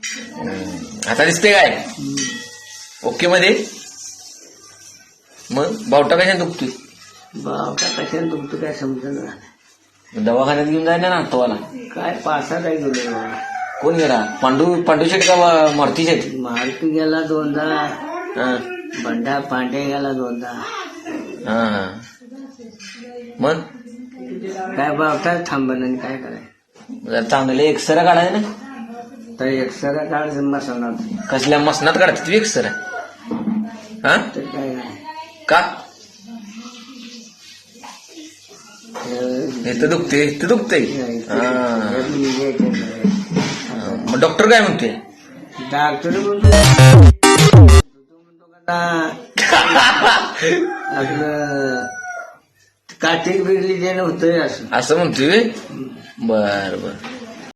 आता दिसते काय? ओके मध्ये? मग बावटा कशाने दुखतोय? बाबा कशाने तुमचं काय समजणार दवाखान्यात घेऊन जाय ना तुम्हाला काय पासा काय गेलो कोण गेला? पांडू पांडू शेट का मारुती शेट? मारुती गेला दोनदा. बंडा पांडे गेला दोनदा. हा. मग? काय बाबा थांबण आणि काय करायचं? चांगले एक्सरे काढायचे ना? तर एक्सरा कसल्या मसनात काढतात तू एक्सरे हा? तर काय नाही. का? तर इथं दुखते. इथं दुखतंय हा. मग डॉक्टर काय म्हणतोय डॉक्टर बोलतो आपलं बिगली जे होतंय असं. असं म्हणतोय? बर बर.